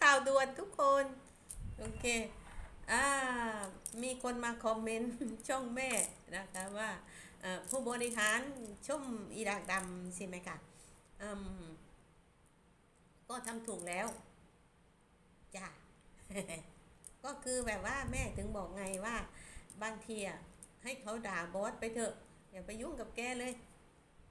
ข่าวด่วนทุกคน โอเคอ่ามีคนมาคอมเมนต์ช่องแม่นะคะว่าเออผู้บริหารช่มอีดากดำใช่ไหมคะอืมก็ทำถูกแล้วจ้ะก็คือแบบว่าแม่ถึงบอกไงว่า บางทีอะให้เขาด่าบอสไปเถอะ อย่าไปยุ่งกับแกเลย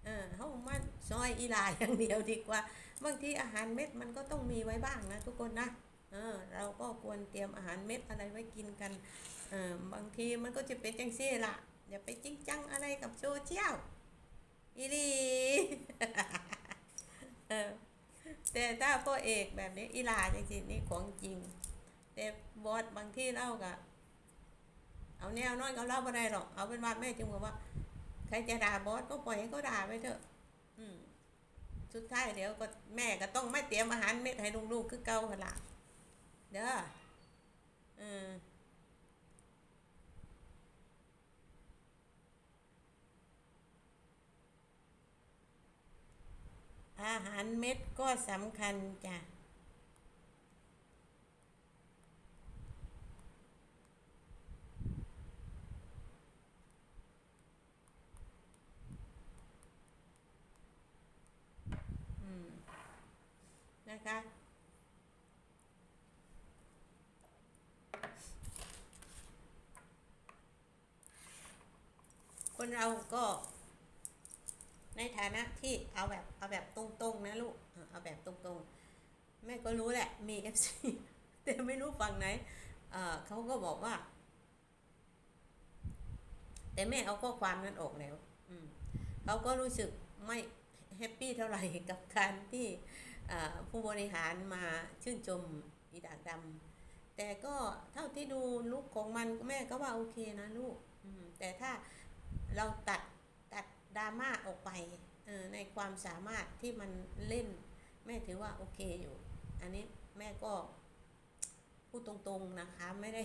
เออเขามาซอยอีลาอย่างเดียวดีกว่า บางทีอาหารเม็ดมันก็ต้องมีไว้บ้างนะทุกคนนะเออเราก็ควรเตรียมอาหารเม็ดอะไรไว้กินกันเออบางทีมันก็จะเป็นจังซี่ละอย่าไปจริงจังอะไรกับโซเชียลอีลีเออแต่ถ้าพ่อเอกแบบนี้อีลาจริงๆนี่ของจริง แต่บอสบางที่เล่ากับเอาแนวนอนกับเล่าไม่ได้หรอก เอาเป็นว่าแม่จึงบอกว่า รจะด่าบอสก็ปล่อยให้เขาด่าไปเถอะ อืมสุดท้ายเดี๋ยวก็แม่ก็ต้องไม่เตรียมอาหารเม็ดให้ลูกๆคือเก่าหั่นละเด้อเอออาหารเม็ดก็สำคัญจ้ะ อืม นะคะ คนเราก็ในฐานะที่เอาแบบเอาแบบตรงๆนะลูก เอาแบบตรงๆ แม่ก็รู้แหละมี FC แต่ไม่รู้ฝั่งไหนเออเขาก็บอกว่า แต่แม่เอาข้อความนั้นออกแล้วอืมเขาก็รู้สึกไม่แฮปปี้เท่าไหร่กับการที่ผู้บริหารมาชื่นชมอีดากดำแต่ก็เท่าที่ดูลูกของมันแม่ก็ว่าโอเคนะลูกแต่ถ้า เราตัดตัดดราม่าออกไปในความสามารถที่มันเล่น แม่ถือว่าโอเคอยู่ อันนี้แม่ก็พูดตรงๆนะคะไม่ได้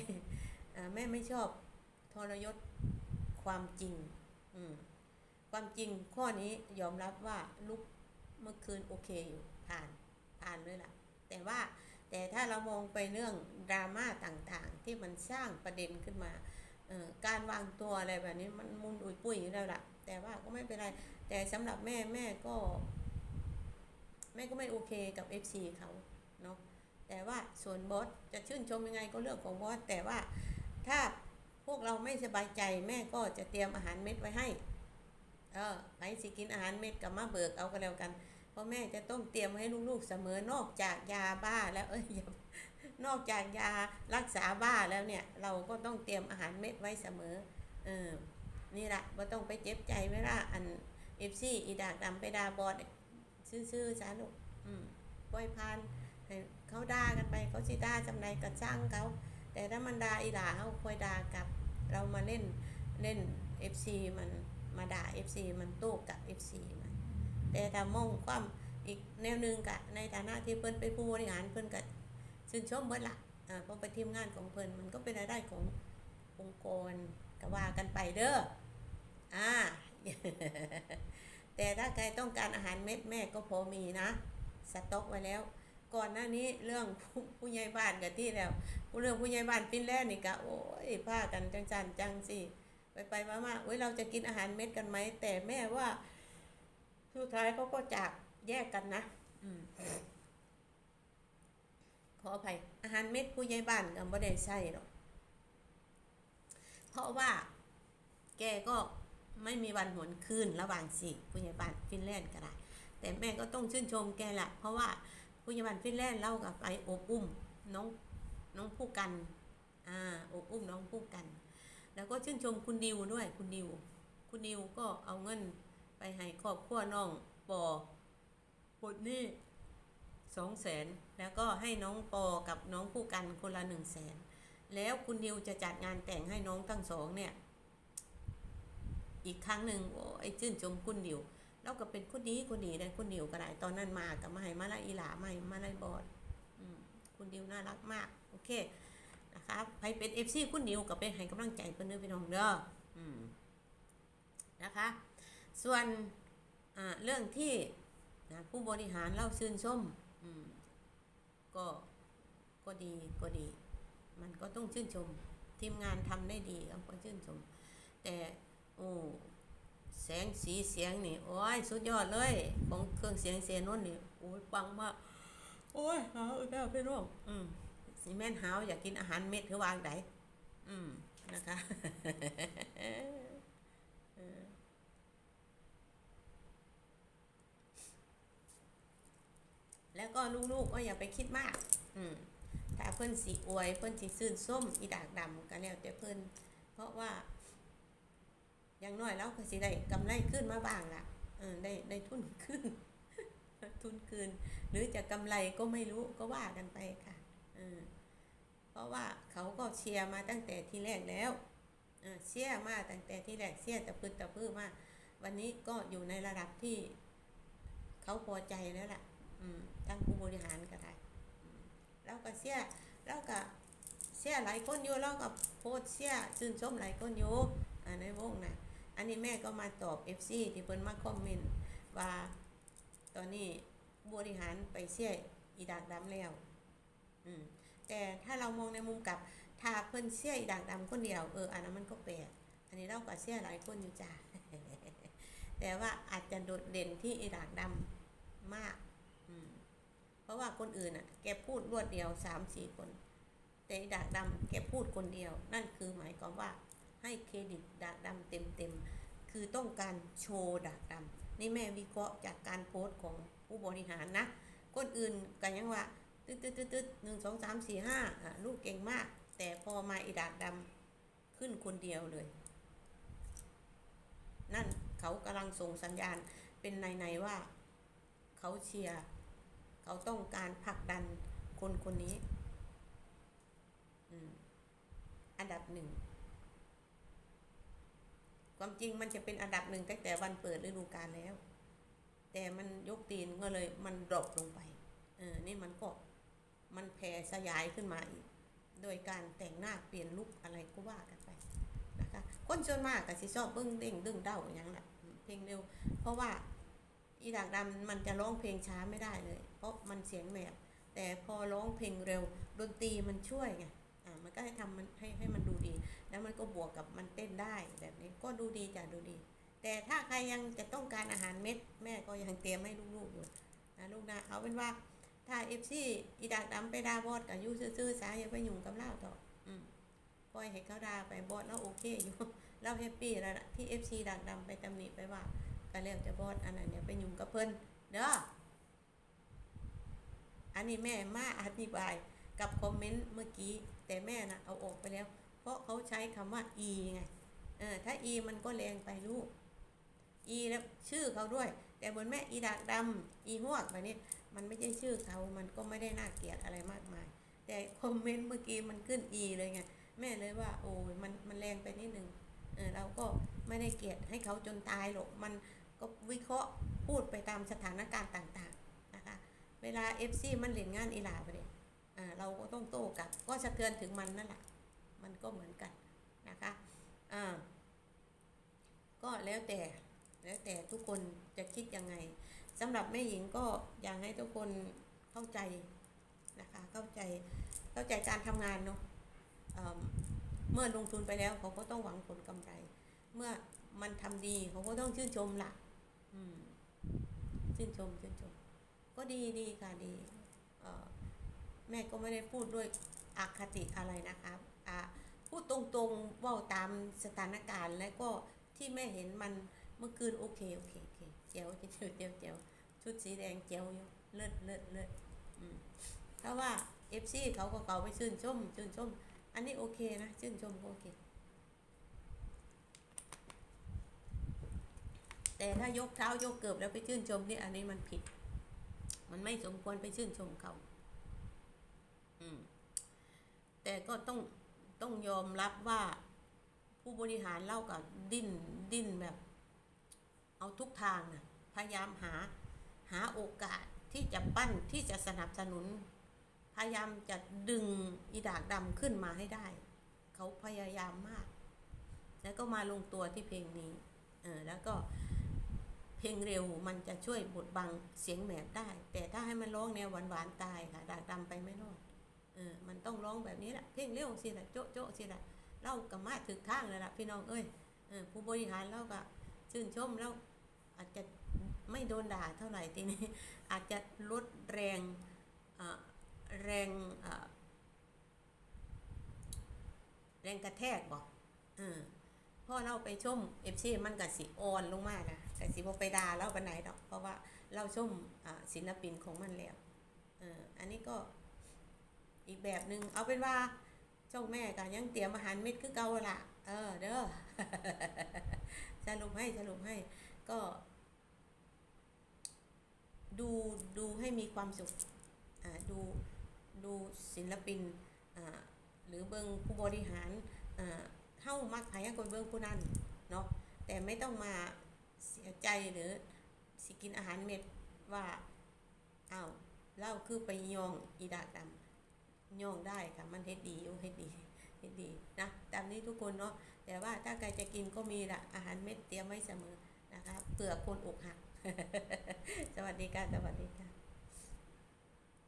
แม่ไม่ชอบทรยศความจริงความจริงข้อนี้ยอมรับว่าลุกเมื่อคืนโอเคอยู่ผ่านผ่านเลยล่ะ แต่ว่าแต่ถ้าเรามองไปเรื่องดราม่าต่างๆ ที่มันสร้างประเด็นขึ้นมา การวางตัวอะไรแบบนี้มันมุนอุยปุยอยู่แล้วล่ะ แต่ว่าก็ไม่เป็นไร แต่สำหรับแม่แม่ก็ แม่ก็ไม่โอเคกับ FC เขาเนาะแต่ว่าส่วนบอสจะชื่นชมยังไงก็เรื่องของบอสแต่ว่าถ้าพวกเราไม่สบายใจแม่ก็จะเตรียมอาหารเม็ดไว้ให้ เออไปสิกินอาหารเม็ดกับมาเบิกเอากันแล้วกัน เพราะแม่จะต้องเตรียมให้ลูกๆเสมอนอกจากยาบ้าแล้วเอ้ยอย่า นอกจากยารักษาบ้าแล้วเนี่ย เราก็ต้องเตรียมอาหารเม็ดไว้เสมอ เออ นี่แหละว่าต้องไปเจ็บใจเวลาอันเอฟซีอีดากดำไปดาบอดซื่อๆซะลูกอืมปล่อยพานให้เขาด่ากันไปเขาสิด่าจำไรก็ช่างเขาแต่ถ้ามันด่าอีหลาเขาคอยด่ากับ เรามาเล่นเล่น FC มันมาด่า FC มันโต้กับ FC มันแต่ถ้ามองความอีกแนวหนึงกะในฐานะที่เพิ่นเป็นผู้บริหารเพิ่นก็ ชื่นชมเบิดละอ่าเพราะไปทีมงานของเพิ่นมันก็เป็นรายได้ขององค์กรก็ว่ากันไปเด้ออ่าแต่ถ้าใครต้องการอาหารเม็ดแม่ก็พอมีนะ สต็อกไว้แล้ว ก่อนหน้านี้เรื่องผู้ผู้ใหญ่บ้านกับที่แล้วเรื่องผู้ใหญ่บ้านฟินแลนด์นี่กะโอ้ยพากันจังจันจังสิไปไปมามาเว้ยเราจะกินอาหารเม็ดกันไหมแต่แม่ว่าสุดท้ายเขาก็จากแยกกันนะ อืม ออภัยอาหารเม็ดผู้ใหญ่บ้านก็ไม่ได้ใช่หรอก เพราะว่าแกก็ไม่มีวันหวนคืนระหว่างสิผู้ใหญ่บ้านฟินแลนด์ก็ได้ แต่แม่ก็ต้องชื่นชมแกแหละเพราะว่าผู้ใหญ่บ้านฟินแลนด์เล่ากับไปโอบอุ้มน้องน้องผู้กันอ่าโอบอุ้มน้องผู้กัน แล้วก็ชื่นชมคุณดิวด้วยคุณดิว คุณดิวก็เอาเงินไปให้ครอบครัวน้องปอปดนี้ สองแสนแล้วก็ให้น้องปอกับน้องผู้กันคนละหนึ่งแสนแล้วคุณดิวจะจัดงานแต่งให้น้องทั้งสองเนี่ย อีกครั้งหนึ่งโอ้ไอ้ชื่นชมคุณดิวเราก็เป็นคนดีคนดีได้คนเดียวก็ได้ตอนนั้นมากับมาให้มาลาอีหลามาให้มาลายบอดคุณดิวน่ารักมาก โอเคนะครับใครเป็นเอฟซีคุณดิวก็ไปให้กำลังใจเพื่อนเด้อพี่น้องเด้อนะคะ ส่วนเรื่องที่ผู้บริหารเล่าชื่นชม อืม ก็ก็ดีก็ดี มันก็ต้องชื่นชม ทีมงานทำได้ดีเราก็ชื่นชม แต่โอ้แสงสีเสียงนี่โอ้ยสุดยอดเลย ของเครื่องเสียงเสียนนท์นี่โอ้ยปังมากโอ้ยหาวอีกแล้วพี่น้องอืมสีแม่นหาวอยากกินอาหารเม็ดหรือวางไดอืมนะคะ เออ แล้วก็ลูกๆก็อย่าไปคิดมาก อืมถ้าเพิ่นสีอวย เพิ่นสีซื่นส้มอีดากดำก็แล้วแต่เพิ่นเพราะว่า อย่างน้อยเราก็สิได้กำไรขึ้นมาบ้างล่ะเออได้ได้ทุนขึ้น ทุนคืน หรือจะกำไรก็ไม่รู้ก็ว่ากันไปค่ะเออเพราะว่าเขาก็เชียร์มาตั้งแต่ที่แรกแล้วเออเชียร์มาตั้งแต่ที่แรกเชียร์ตะพื้นตะพื้นมาวันนี้ก็อยู่ในระดับที่เขาพอใจแล้วล่ะ ทั้งผู้บริหารก็ได้อืมแล้วก็เชียเร์แล้วก็เชียหลายคนอยู่แล้วก็โพสเชียชื่นชมหลายคนอยู่อ่าในวงนะอันนี้แม่ก็มาตอบ FC ที่เพิ่นมาคอมเมนต์ว่าตอนนี้บริหารไปเสียอีดากดำแล้วอืมแต่ถ้าเรามองในมุมกลับถ้าเพิ่นเสียอีดากดำคนเดียวเอออันนั้นมันก็แปลกอันนี้เราก็เสียหลายคนอยู่จ้าแต่ว่าอาจจะโดดเด่นที่อีดากดำมาก เพราะว่าคนอื่นอะ แกพูดรวดเดียวสามสี่คน แต่อีดากดำแกพูดคนเดียว นั่นคือหมายความว่าให้เครดิตดากดำเต็มเต็มคือต้องการโชว์ดากดำนี่แม่วิเคราะห์จากการโพสต์ของผู้บริหารนะคนอื่นกันยังว่าตึ๊ดตึ๊ดตึ๊ดตึ๊ดหนึ่งสองสามสี่ห้าอะลูกเก่งมาก แต่พอมาอีดากดำขึ้นคนเดียวเลย นั่นเขากำลังส่งสัญญาณเป็นในๆว่า เขาเชียร์ เขาต้องการผลักดันคนคนนี้ อันดับหนึ่ง ความจริงมันจะเป็นอันดับหนึ่งตั้งแต่วันเปิดฤดูกาลแล้ว แต่มันยกตีนก็เลยมันดรอปลงไป เออ นี่มันก็มันแผ่สยายขึ้นมาอีก โดยการแต่งหน้าเปลี่ยนลุคอะไรก็ว่ากันไปนะคะ คนส่วนมากก็สิชอบเบิ้งเด้งดึงเด้าอย่างนั้นแหละเพลงเร็ว เพราะว่า อีดากดำมันจะร้องเพลงช้าไม่ได้เลย เพราะมันเสียงแหบแต่พอร้องเพลงเร็วดนตรีมันช่วยไงอ่ามันก็ให้ทำมันให้ให้มันดูดี แล้วมันก็บวกกับมันเต้นได้แบบนี้ก็ดูดีจ้ะดูดี แต่ถ้าใครยังจะต้องการอาหารเม็ด แม่ก็ยังเตรียมให้ลูกๆอยู่นะลูกนะเอาเป็นว่าถ้าเอฟซีอีดากดำไปดาบอดกับยูซื่อๆสายอย่าไปยุ่งกับเล่าต่ออืมปล่อยให้เขาดาไปบอดแล้วโอเคอยู่เราแฮปปี้แล้วล่ะที่เอฟซีดากดำไปตำหนิไปว่า ก็แล้วจะบอดอันนั้นเนี่ยไปยุ่งกับเพิ่นเด้ออันนี้แม่มาอธิบายกับคอมเมนต์เมื่อกี้ แต่แม่นะเอาออกไปแล้ว เพราะเขาใช้คำว่า e ไงเออถ้า e มันก็แรงไปลูก e แล้วชื่อเขาด้วย แต่บนแม่อีดากดำ e หวกแบบนี้มันไม่ใช่ชื่อเขา มันก็ไม่ได้น่าเกลียดอะไรมากมาย แต่คอมเมนต์เมื่อกี้มันขึ้น e เลยไงแม่เลยว่า โอ้ยมันมันแรงไปนิดนึงเออเราก็ไม่ได้เกลียดให้เขาจนตายหรอกมัน ก็วิเคราะห์พูดไปตามสถานการณ์ต่างๆนะคะเวลา FC มันเล่นงานอีหลาไปเนี่ยเราก็ต้องโต้กลับ ก็สะเทือนถึงมันนั่นแหละมันก็เหมือนกันนะคะอ่าก็แล้วแต่แล้วแต่ทุกคนจะคิดยังไงสำหรับแม่หญิงก็อยากให้ทุกคนเข้าใจนะคะเข้าใจเข้าใจการทำงานเนาะเอิ่มเมื่อลงทุนไปแล้วเขาก็ต้องหวังผลกำไร เมื่อมันทำดีเขาก็ต้องชื่นชมละ อืมชื่นชมชื่นชม ก็ดีดีค่ะดี เอ่อแม่ก็ไม่ได้พูดด้วยอคติอะไรนะคะอ่าพูดตรงๆว่าตามสถานการณ์แล้วก็ที่แม่เห็นมันเมื่อคืนโอเคโอเคโอเคเจียวเจียวเจียวเจียวชุดสีแดงเจียวอยู่เลิศเลิศเลิศอืมถ้าว่าเอฟซีเขาก็เก่าไปชื่นชมชื่นชม อันนี้โอเคนะชื่นชมโอเค แต่ถ้ายกเท้ายกเกือบแล้วไปชื่นชมนี่อันนี้มันผิด มันไม่สมควรไปชื่นชมเขาอืม แต่ก็ต้องต้องยอมรับว่าผู้บริหารเล่ากับดิ้นดิ้นแบบ เอาทุกทางนะพยายามหาหาโอกาสที่จะปั้นที่จะสนับสนุน พยายามจะดึงอีดากดำขึ้นมาให้ได้ เขาพยายามมาก แล้วก็มาลงตัวที่เพลงนี้ เออแล้วก็ เพลงเร็วมันจะช่วยบดบังเสียงแหบได้ แต่ถ้าให้มันร้องแนวหวานๆตายค่ะดากดำไปไม่รอดเออมันต้องร้องแบบนี้แหละเพลงเร็วสิละโจ๊ะโจ๊ะสิละเล่ากับมาถึกทางเลยละพี่น้องเอ้ยเออผู้บริหารเราก็ชื่นชมแล้วอาจจะไม่โดนด่าเท่าไหร่ทีนี้อาจจะลดแรงแรงแรงกระแทกบอกเออ พ่อเราไปชมเอฟซีมันก็สิอ่อนลงมากนะแต่สิบ่ไปดาเราไปไหนดอก เพราะว่าเราชมอ่าศิลปินของมันแล้วเอออันนี้ก็อีกแบบหนึ่งเอาเป็นว่าช่องแม่ก็ยังเตรียมอาหารเม็ดคือเก่าละเออเด้อสรุปให้สรุปให้ก็ ดูดูให้มีความสุขอ่าดูดูศิลปินอ่าหรือเบิงผู้บริหารอ่า เฮ้ามักไผยังคนเบิงผู้นั้นเนาะแต่ไม่ต้องมาเสียใจหรือสิกินอาหารเม็ดว่าอ้าวเล่าคือไปยองอีดากดำยองได้ค่ะมันเฮ็ดดีอยู่เฮ็ดดีเฮ็ดดีนะตามนี้ทุกคนเนาะแต่ว่าถ้าใครจะกินก็มีละอาหารเม็ดเตรียมไว้เสมอนะคะเผื่อคนอกหัก สวัสดีค่ะสวัสดีค่ะ